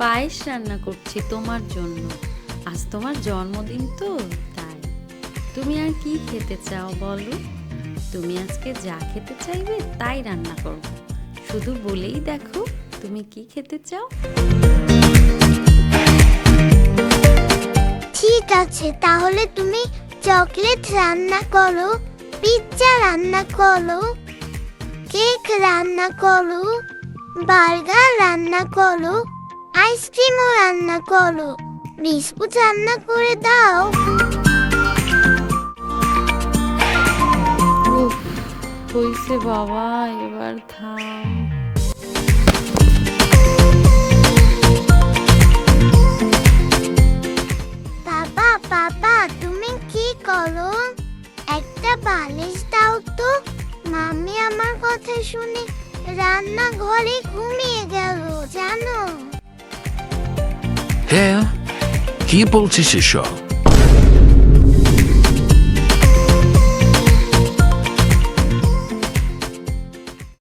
পায়েস রান্না করছি তোমার জন্য। আজ তোমার জন্মদিন তো, তাই। তুমি আর কি খেতে চাও বলো? তুমি আজকে যা খেতে চাইবে তাই রান্না করব শুধু বলেই দেখো তুমি কি খেতে চাও। ঠিক আছে, তাহলে তুমি চকলেট রান্না করো, পিৎজা রান্না করো, কেক রান্না করো, বার্গার রান্না করো আইসক্রিমও রান্না করো। বিস্কুট রান্না করে দাও। হইছে বাবা এবার থাম। বাবা বাবা তুমি কি করো? একটা বালিশ দাও তো। মামি আমার কথা শুনে রান্নাঘরে ঘুমিয়ে গেল জানো? É, que is a show.